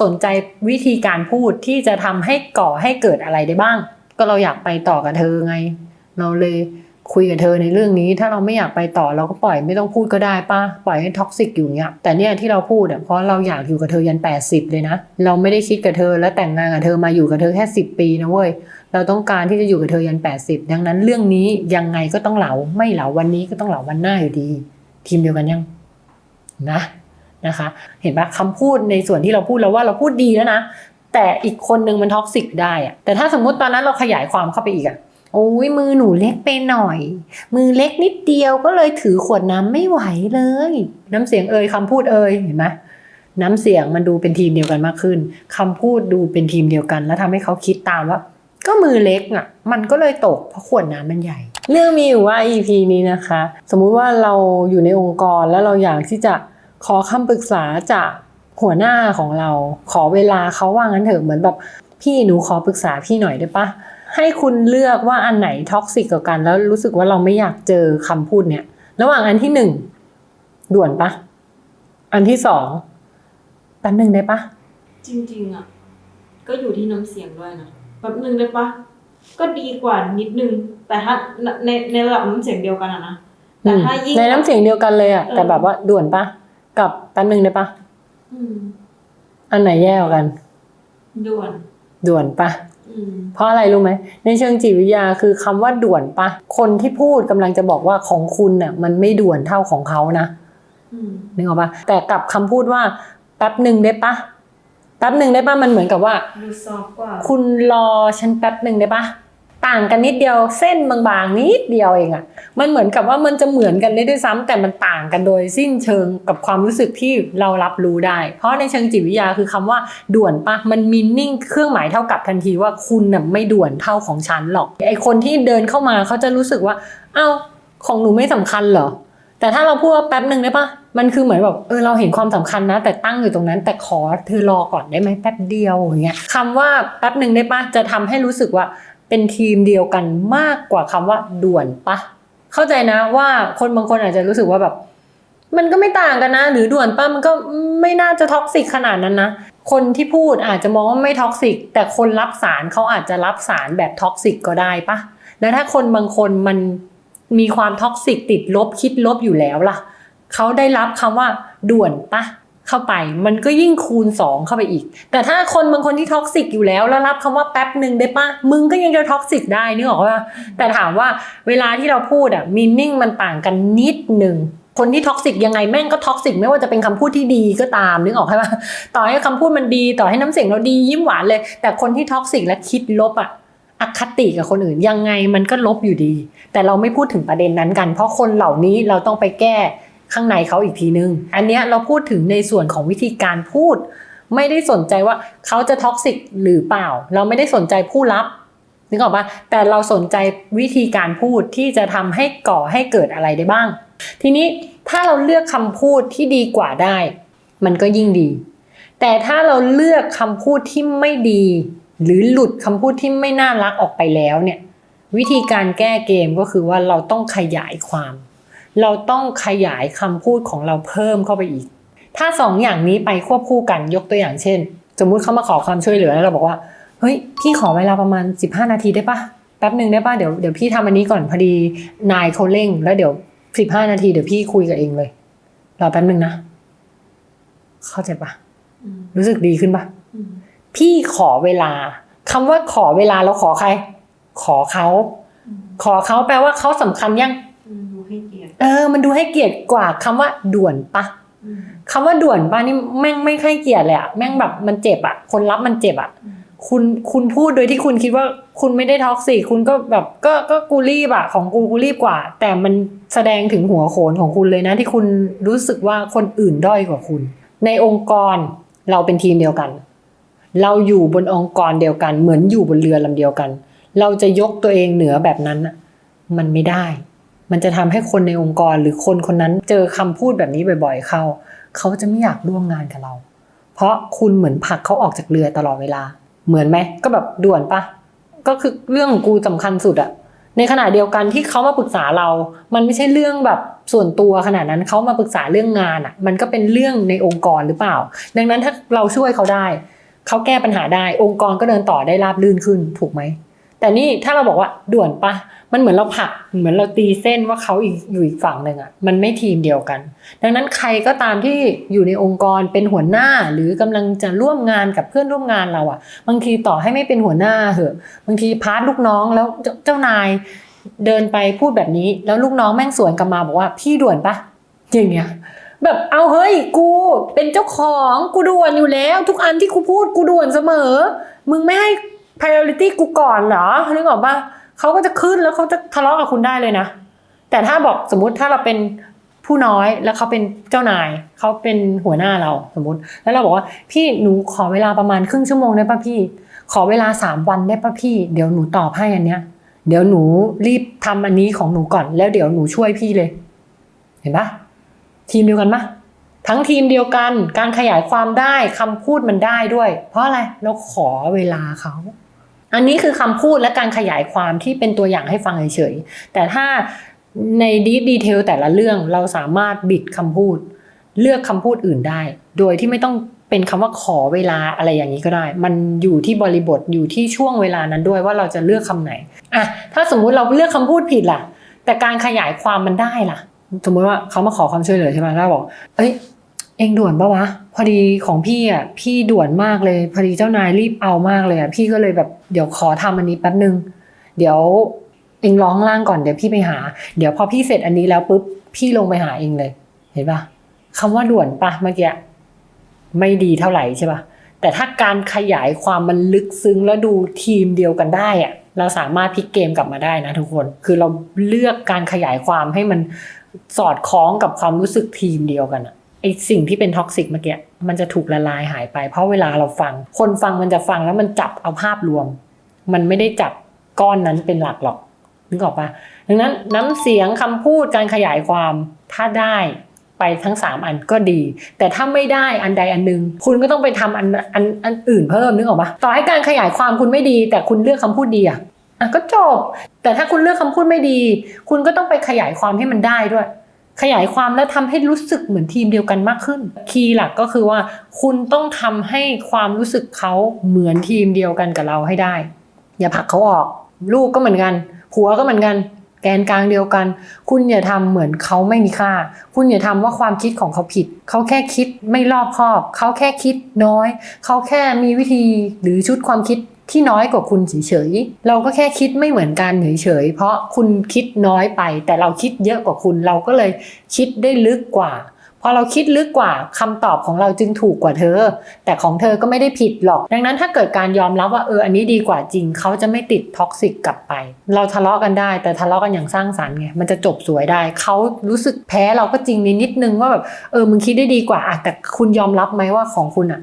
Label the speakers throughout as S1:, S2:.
S1: สนใจวิธีการพูดที่จะทำให้ก่อให้เกิดอะไรได้บ้าง ก็เราอยากไปต่อกับเธอไง เราเลยคุยกับเธอในเรื่องนี้ ถ้าเราไม่อยากไปต่อเราก็ปล่อยไม่ต้องพูดก็ได้ป่ะปล่อยให้ท็อกซิกอยู่เงี้ยแต่เนี่ยที่เราพูดเพราะเราอยากอยู่กับเธอยัน 80 เลยนะ เราไม่ได้คิดกับเธอแล้วแต่งงานกับเธอมาอยู่กับเธอแค่ 10 ปีนะเว้ยเราต้องการที่จะอยู่กับเธอยัน 80 ดังนั้นเรื่องนี้ยังไงก็ต้องเหลาไม่เหลาวันนี้ก็ต้องเหลาวันหน้าอยู่ดี ทีมเดียวกันยัง นะ นะคะ เห็นปะคำพูดในส่วนที่เราพูดเราว่าเราพูดดีแล้วนะ แต่อีกคนนึงมันท็อกซิกได้อะแต่ถ้าสมมุติตอนนั้นเราขยายความเข้าไปอีกอะโอ้ยมือหนูเล็กไปหน่อย มือเล็กนิดเดียวก็เลยถือขวดน้ำไม่ไหวเลย น้ำเสียงเอ่ยคำพูดเอ่ยเห็นไหมน้ำเสียงมันดูเป็นทีมเดียวกันมากขึ้นคำพูดดูเป็นทีมเดียวกัน แล้วทำให้เขาคิดตามว่า ก็มือเล็กอะ มันก็เลยตกเพราะขวดน้ำมันใหญ่ เรื่องมีอยู่ว่า EP นี้นะคะ สมมุติว่าเราอยู่ในองค์กรแล้วเราอยากที่จะ ขอคำปรึกษาจากหัวหน้าของเรา ขอเวลาเขาว่างั้นเถอะเหมือนแบบพี่หนูขอปรึกษาพี่หน่อยได้ปะให้คุณเลือกว่าอันไหนท็อกซิกกว่ากัน แล้วรู้สึกว่าเราไม่อยากเจอคำพูดเนี่ย ระหว่างอันที่หนึ่งด่วนปะอันที่สองแป๊บหนึ่งได้ปะ
S2: จริงๆอะ ก็อยู่ที่น้ำเสียงด้วยนะแป๊บนึงได้ปะก็ดีกว่านิดนึง แต่ถ้าในในระดับน้ำเสียงเดียวกันอะนะแต่ถ้ายิ่ง
S1: ในน้ำเสียงเดียวกันเลยอะ
S2: เออ
S1: แต่แบบว่าด่วนปะ กับแป๊บหนึ่งได้ปะ
S2: อืม
S1: อันไหนแย่กว่ากัน
S2: ด่วน
S1: ด่วนปะ
S2: อืม
S1: เพราะอะไรรู้ไหมในเชิงจิตวิทยาคือคำว่าด่วนปะคนที่พูดกำลังจะบอกว่าของคุณน่ะ มันไม่ด่วนเท่าของเขานะ
S2: อืม
S1: นึกออกปะแต่กับคำพูดว่าแป๊บหนึ่งได้ปะแป๊บหนึ่งได้ปะมันเหมือนกับว่า
S2: ดูซอฟต์กว่า
S1: คุณรอฉันแป๊บหนึ่งได้ปะ ต่างกันนิดเดียวเส้นบางๆนิดเดียวเองอะมันเหมือนกับว่ามันจะเหมือนกันได้ด้วยซ้ำแต่มันต่างกันโดยสิ้นเชิงกับความรู้สึกที่เรารับรู้ได้ เพราะในเชิงจิตวิทยาคือคำว่าด่วนปะมันมีนิ่งเครื่องหมายเท่ากับทันทีว่าคุณน่ะไม่ด่วนเท่าของฉันหรอกไอคนที่เดินเข้ามาเขาจะรู้สึกว่า เอ้าของหนูไม่สำคัญเหรอแต่ถ้าเราพูดว่าแป๊บหนึ่งได้ปะมันคือเหมือนแบบเออเราเห็นความสำคัญนะ แต่ตั้งอยู่ตรงนั้น แต่ขอเธอรอก่อนได้ไหมแป๊บเดียวอย่างเงี้ยคำว่าแป๊บหนึ่งได้ปะจะทำให้รู้สึกว่า เป็นทีมเดียวกันมากกว่าคำว่าด่วนปะเข้าใจนะว่าคนบางคนอาจจะรู้สึกว่าแบบ มันก็ไม่ต่างกันนะ หรือด่วนปะมันก็ไม่น่าจะท็อกซิกขนาดนั้นนะคนที่พูดอาจจะมองว่าไม่ท็อกซิกแต่คนรับสารเขาอาจจะรับสารแบบท็อกซิกก็ได้ปะแล้วถ้าคนบางคนมันมีความท็อกซิกติดลบคิดลบอยู่แล้วล่ะเขาได้รับคำว่าด่วนปะ เข้าไป มันก็ยิ่งคูณสองเข้าไปอีก แต่ถ้าคนบางคนที่ท็อกซิกอยู่แล้วแล้วรับคำว่าแป๊บหนึ่งได้ปะมึงก็ยังจะท็อกซิกได้นึกออกปะแต่ถามว่าเวลาที่เราพูดอะมีนิ่งมันต่างกันนิดหนึ่งคนที่ท็อกซิกยังไงแม่งก็ท็อกซิกไม่ว่าจะเป็นคำพูดที่ดีก็ตามนึกออกใช่ปะต่อให้คำพูดมันดีต่อให้น้ำเสียงเราดียิ้มหวานเลย แต่คนที่ท็อกซิกและคิดลบอะอคติกับคนอื่นยังไงมันก็ลบอยู่ดี แต่เราไม่พูดถึงประเด็นนั้นกัน เพราะคนเหล่านี้เราต้องไปแก้ ข้างในเขาอีกทีนึง อันเนี้ยเราพูดถึงในส่วนของวิธีการพูด ไม่ได้สนใจว่าเขาจะท็อกซิกหรือเปล่า เราไม่ได้สนใจผู้รับนึกออกปะแต่เราสนใจวิธีการพูดที่จะทำให้ก่อให้เกิดอะไรได้บ้าง ทีนี้ถ้าเราเลือกคำพูดที่ดีกว่าได้ มันก็ยิ่งดี แต่ถ้าเราเลือกคำพูดที่ไม่ดี หรือหลุดคำพูดที่ไม่น่ารักออกไปแล้วเนี่ย วิธีการแก้เกมก็คือว่าเราต้องขยายความ เราต้องขยายคำพูดของเราเพิ่มเข้าไปอีก ถ้าสองอย่างนี้ไปควบคู่กันยกตัวอย่างเช่น สมมุติเขามาขอความช่วยเหลือแล้วเราบอกว่าเฮ้ยพี่ขอเวลาประมาณ 15 นาทีได้ปะแป๊บหนึ่งได้ปะเดี๋ยวเดี๋ยวพี่ทำอันนี้ก่อนพอดีนายเขาเร่ง แล้วเดี๋ยว 15 นาทีเดี๋ยวพี่คุยกับเองเลยรอแป๊บหนึ่งนะเข้าใจปะ
S2: อืม
S1: รู้สึกดีขึ้นปะ
S2: อืม
S1: พี่ขอเวลาคำว่าขอเวลาเราขอใคร ขอเขา
S2: อืม
S1: ขอเขาแปลว่าเขาสำคัญยัง
S2: อืมดูให้ เกียรติ
S1: เออ มันดูให้เกียรติกว่าคำว่าด่วนปะ
S2: อืม
S1: คำว่าด่วนปะนี่แม่งไม่ให้เกียรติเลยอะแม่งแบบมันเจ็บอะคนรับมันเจ็บอะ
S2: อืม
S1: คุณคุณพูดโดยที่คุณคิดว่าคุณไม่ได้ท็อกซิกคุณก็แบบก็ก็กูรีบอะของกูกูรีบกว่า แต่มันแสดงถึงหัวโขนของคุณเลยนะ ที่คุณรู้สึกว่าคนอื่นด้อยกว่าคุณ ในองค์กรเราเป็นทีมเดียวกัน เราอยู่บนองค์กรเดียวกัน เหมือนอยู่บนเรือลำเดียวกัน เราจะยกตัวเองเหนือแบบนั้นน่ะมันไม่ได้ มันจะทำให้คนในองค์กรหรือคนคนนั้นเจอคำพูดแบบนี้บ่อย ๆ เข้า เขาจะไม่อยากร่วมงานกับเรา เพราะคุณเหมือนผลักเขาออกจากเรือตลอดเวลา เหมือนไหมก็แบบด่วนปะก็คือเรื่องของกูสำคัญสุดอะในขณะเดียวกันที่เขามาปรึกษาเรา มันไม่ใช่เรื่องแบบส่วนตัวขนาดนั้นเขามาปรึกษาเรื่องงานอะ มันก็เป็นเรื่องในองค์กรหรือเปล่า ดังนั้นถ้าเราช่วยเขาได้ เขาแก้ปัญหาได้ องค์กรก็เดินต่อได้ราบรื่นขึ้นถูกไหม แต่นี่ถ้าเราบอกว่าด่วนปะมันเหมือนเราผักเหมือนเราตีเส้นว่าเขาอีกอยู่อีกฝั่งหนึ่งอะมันไม่ทีมเดียวกัน ดังนั้นใครก็ตามที่อยู่ในองค์กรเป็นหัวหน้าหรือกำลังจะร่วมงานกับเพื่อนร่วมงานเราอะ บางทีต่อให้ไม่เป็นหัวหน้าเหอะบางทีพาร์ทลูกน้องแล้วเจ้าเจ้านายเดินไปพูดแบบนี้ แล้วลูกน้องแม่งสวนกลับมาบอกว่าพี่ด่วนปะอย่างเงี้ยแบบเอาเฮ้ยกูเป็นเจ้าของกูด่วนอยู่แล้ว ทุกอันที่กูพูดกูด่วนเสมอ มึงไม่ให้ priority กูก่อนเหรอนึกออกปะเขาก็จะขึ้นแล้วเขาจะทะเลาะกับคุณได้เลยนะ แต่ถ้าบอกสมมุติถ้าเราเป็นผู้น้อยแล้วเขาเป็นเจ้านายเขาเป็นหัวหน้าเราสมมติ แล้วเราบอกว่าพี่หนูขอเวลาประมาณครึ่งชั่วโมงได้ปะพี่ ขอเวลาสามวันได้ปะพี่ เดี๋ยวหนูตอบให้อันเนี้ย เดี๋ยวหนูรีบทำอันนี้ของหนูก่อน แล้วเดี๋ยวหนูช่วยพี่เลย เห็นปะทีมเดียวกันปะทั้งทีมเดียวกัน การขยายความได้คำพูดมันได้ด้วย เพราะอะไรเราขอเวลาเขา อันนี้คือคำพูดและการขยายความที่เป็นตัวอย่างให้ฟังเฉยๆ แต่ถ้าในดีดีเทลแต่ละเรื่องเราสามารถบิดคำพูด เลือกคำพูดอื่นได้ โดยที่ไม่ต้องเป็นคำว่าขอเวลาอะไรอย่างนี้ก็ได้ มันอยู่ที่บริบทอยู่ที่ช่วงเวลานั้นด้วยว่าเราจะเลือกคำไหนอะถ้าสมมุติเราเลือกคำพูดผิดล่ะ แต่การขยายความมันได้ล่ะ สมมติว่าเขามาขอความช่วยเหลือใช่ไหมแล้วบอก เอ้ย เองด่วนปะวะ พอดีของพี่อะพี่ด่วนมากเลย พอดีเจ้านายรีบเอามากเลยอะพี่ก็เลยแบบเดี๋ยวขอทำอันนี้แป๊บนึง เดี๋ยวเองร้องล่างก่อนเดี๋ยวพี่ไปหา เดี๋ยวพอพี่เสร็จอันนี้แล้วปุ๊บพี่ลงไปหาเองเลย เห็นปะคำว่าด่วนปะเมื่อกี้ไม่ดีเท่าไหร่ใช่ปะแต่ถ้าการขยายความมันลึกซึ้งแล้วดูทีมเดียวกันได้อะเราสามารถพลิกเกมกลับมาได้นะทุกคน คือเราเลือกการขยายความให้มันสอดคล้องกับความรู้สึกทีมเดียวกันอะ ไอสิ่งที่เป็นท็อกซิกเมื่อกี้มันจะถูกละลายหายไป เพราะเวลาเราฟัง คนฟังมันจะฟังแล้วมันจับเอาภาพรวม มันไม่ได้จับก้อนนั้นเป็นหลักหรอกนึกออกปะดังนั้นน้ำเสียงคำพูดการขยายความถ้าได้ไปทั้งสามอันก็ดี แต่ถ้าไม่ได้อันใดอันหนึ่งคุณก็ต้องไปทำอันอันอันอื่นเพิ่มนึกออกปะต่อให้การขยายความคุณไม่ดี แต่คุณเลือกคำพูดดีอะอะก็จบ แต่ถ้าคุณเลือกคำพูดไม่ดี คุณก็ต้องไปขยายความให้มันได้ด้วย ขยายความแล้วทำให้รู้สึกเหมือนทีมเดียวกันมากขึ้น คีย์หลักก็คือว่า คุณต้องทำให้ความรู้สึกเขาเหมือนทีมเดียวกันกับเราให้ได้ อย่าผลักเขาออก ลูกก็เหมือนกันผัวก็เหมือนกันแกนกลางเดียวกัน คุณอย่าทำเหมือนเขาไม่มีค่า คุณอย่าทำว่าความคิดของเขาผิด เขาแค่คิดไม่รอบคอบ เขาแค่คิดน้อย เขาแค่มีวิธีหรือชุดความคิด ที่น้อยกว่าคุณเฉยๆ เราก็แค่คิดไม่เหมือนกันเฉยๆ เพราะคุณคิดน้อยไป แต่เราคิดเยอะกว่าคุณเราก็เลยคิดได้ลึกกว่าพอเราคิดลึกกว่าคำตอบของเราจึงถูกกว่าเธอ แต่ของเธอก็ไม่ได้ผิดหรอก ดังนั้นถ้าเกิดการยอมรับว่าเอออันนี้ดีกว่าจริงเขาจะไม่ติดท็อกซิกกลับไป เราทะเลาะกันได้ แต่ทะเลาะกันอย่างสร้างสรรค์ไงมันจะจบสวยได้ เขารู้สึกแพ้เราก็จริงในนิดนึงว่าแบบเออมึงคิดได้ดีกว่าอะแต่คุณยอมรับไหมว่าของคุณอะ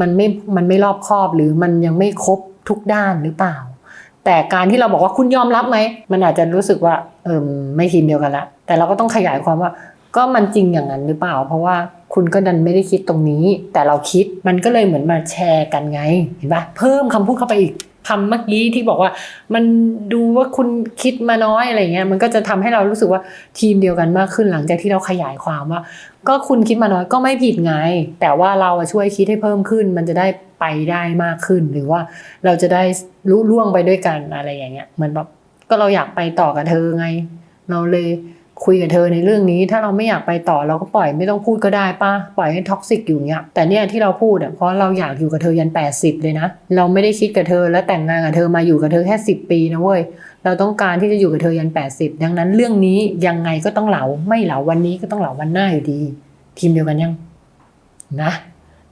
S1: มันไม่มันไม่รอบคอบหรือมันยังไม่ครบ ทุกด้านหรือเปล่า แต่การที่เราบอกว่าคุณยอมรับไหม มันอาจจะรู้สึกว่าเออไม่ทีมเดียวกันละ แต่เราก็ต้องขยายความว่า ก็มันจริงอย่างนั้นหรือเปล่า เพราะว่าคุณก็ดันไม่ได้คิดตรงนี้ แต่เราคิดมันก็เลยเหมือนมาแชร์กันไง เห็นปะเพิ่มคำพูดเข้าไปอีก คำเมื่อกี้ที่บอกว่า มันดูว่าคุณคิดมาน้อยอะไรเงี้ยมันก็จะทำให้เรารู้สึกว่าทีมเดียวกันมากขึ้นหลังจากที่เราขยายความว่า ก็คุณคิดมาน้อยก็ไม่ผิดไง แต่ว่าเราช่วยคิดให้เพิ่มขึ้น มันจะได้ไปได้มากขึ้น หรือว่าเราจะได้รู้ล่วงไปด้วยกันอะไรอย่างเงี้ยเหมือนแบบก็เราอยากไปต่อกับเธอไง เราเลย คุยกับเธอในเรื่องนี้ ถ้าเราไม่อยากไปต่อเราก็ปล่อยไม่ต้องพูดก็ได้ป้าปล่อยให้ท็อกซิกอยู่เงี้ยแต่เนี่ยที่เราพูดอะเพราะเราอยากอยู่กับเธอยัน 80 เลยนะ เราไม่ได้คิดกับเธอแล้วแต่งงานกับเธอมาอยู่กับเธอแค่ 10 ปีนะเว้ยเราต้องการที่จะอยู่กับเธอยัน 80 ดังนั้นเรื่องนี้ยังไงก็ต้องเหลาไม่เหลาวันนี้ก็ต้องเหลาวันหน้าอยู่ดี ทีมเดียวกันยังนะ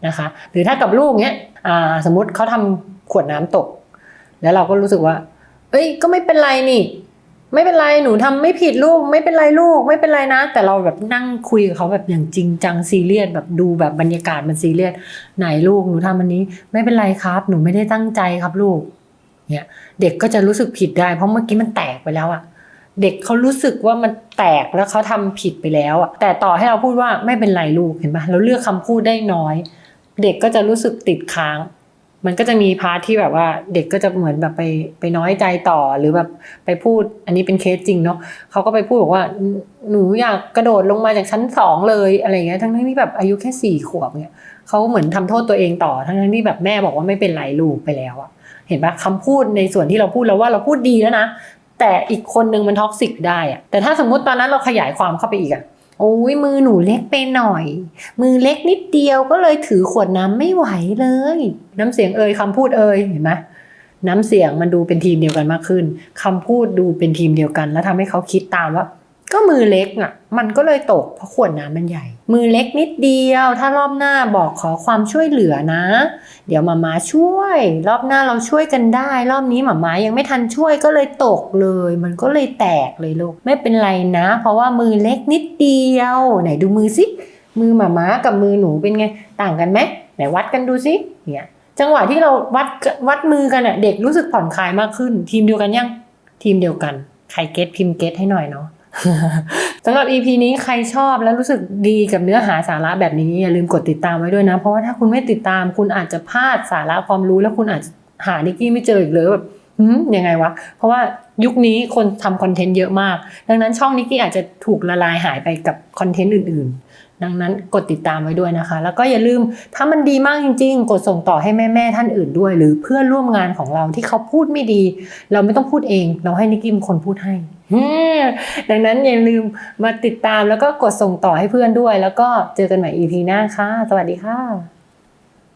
S1: นะคะ หรือถ้ากับลูกเนี้ยอ่าสมมติเขาทำขวดน้ำตก แล้วเราก็รู้สึกว่า เอ้ยก็ไม่เป็นไรนี่ ไม่เป็นไรหนูทำไม่ผิดลูก ไม่เป็นไรลูก ไม่เป็นไรนะ แต่เราแบบนั่งคุยกับเขาแบบอย่างจริงจังซีเรียสแบบดูแบบบรรยากาศมันซีเรียสไหนลูกหนูทำอันนี้ ไม่เป็นไรครับ หนูไม่ได้ตั้งใจครับลูกเนี่ยเด็กก็จะรู้สึกผิดได้เพราะเมื่อกี้มันแตกไปแล้วอะเด็กเขารู้สึกว่ามันแตกแล้วเขาทำผิดไปแล้วอะแต่ต่อให้เราพูดว่าไม่เป็นไรลูกเห็นปะเราเลือกคำพูดได้น้อย เด็กก็จะรู้สึกติดค้าง มันก็จะมีพาร์ทที่แบบว่าเด็กก็จะเหมือนแบบไปไปน้อยใจต่อหรือแบบไปพูด อันนี้เป็นเคสจริงเนาะเขาก็ไปพูดบอกว่าหนูอยากกระโดดลงมาจากชั้นสองเลยอะไรเงี้ยทั้งๆที่แบบอายุแค่สี่ขวบเนี่ยเขาเหมือนทำโทษตัวเองต่อทั้งๆที่แบบแม่บอกว่าไม่เป็นไรลูกไปแล้วอะเห็นปะคำพูดในส่วนที่เราพูดแล้วว่าเราพูดดีแล้วนะแต่อีกคนนึงมันท็อกซิกได้อะแต่ถ้าสมมุติตอนนั้นเราขยายความเข้าไปอีกอะ โอ้ยมือหนูเล็กไปหน่อย มือเล็กนิดเดียวก็เลยถือขวดน้ำไม่ไหวเลย น้ำเสียงเอ่ยคำพูดเอ่ยเห็นไหมน้ำเสียงมันดูเป็นทีมเดียวกันมากขึ้นคำพูดดูเป็นทีมเดียวกัน แล้วทำให้เขาคิดตามว่า ก็มือเล็กอะ มันก็เลยตกเพราะขวดน้ำมันใหญ่ มือเล็กนิดเดียว ถ้ารอบหน้าบอกขอความช่วยเหลือนะ เดี๋ยวหมาม้าช่วย รอบหน้าเราช่วยกันได้ รอบนี้หมาม้ายังไม่ทันช่วยก็เลยตกเลย มันก็เลยแตกเลยลูกไม่เป็นไรนะ เพราะว่ามือเล็กนิดเดียว ไหนดูมือสิมือหมาม้ากับมือหนูเป็นไง ต่างกันไหมไหนวัดกันดูสิเนี่ยจังหวะที่เราวัดวัดมือกันอะเด็กรู้สึกผ่อนคลายมากขึ้น ทีมเดียวกันยังทีมเดียวกัน ใครเก็ตพิมพ์เก็ตให้หน่อยเนาะ สำหรับ EP นี้ใครชอบแล้วรู้สึกดีกับเนื้อหาสาระแบบนี้อย่าลืมกดติดตามไว้ด้วยนะ เพราะว่าถ้าคุณไม่ติดตามคุณอาจจะพลาดสาระความรู้แล้วคุณอาจจะหานิกกี้ไม่เจออีกเลยแบบหืมยังไงวะ เพราะว่ายุคนี้คนทำคอนเทนต์เยอะมาก ดังนั้นช่องนิกกี้อาจจะถูกละลายหายไปกับคอนเทนต์อื่นๆ ดังนั้นกดติดตามไว้ด้วยนะคะ แล้วก็อย่าลืมถ้ามันดีมากจริง ๆ กดส่งต่อให้แม่ๆท่านอื่นด้วย หรือเพื่อนร่วมงานของเราที่เขาพูดไม่ดี เราไม่ต้องพูดเอง เราให้นิกกี้เป็นคนพูดให้ดังนั้นอย่าลืมมาติดตามแล้วก็กดส่งต่อให้เพื่อนด้วย แล้วก็เจอกันใหม่ EP หน้าค่ะ สวัสดีค่ะ